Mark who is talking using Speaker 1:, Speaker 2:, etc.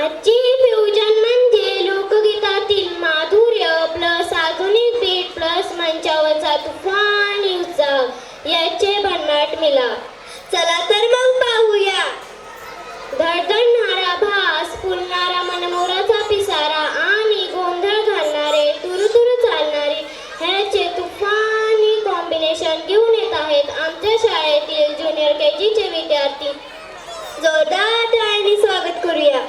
Speaker 1: आजची फ्युजन म्हणजे लोकगीतातील माधुर्य प्लस आधुनिक बीट प्लस मंचावरचा तुफान उत्साह. याचे भन्नाट मिला चला तर मग पाहूया. धडधडणारा भास फुलणारा मनमोराचा पिसारा आणि गोंधळ घालणारे तुरुतुरु चालणारे ह्याचे तुफानी कॉम्बिनेशन घेऊन येत आहेत आमच्या शाळेतील ज्युनियर के जीचे विद्यार्थी. जोरदार आणि स्वागत करूया.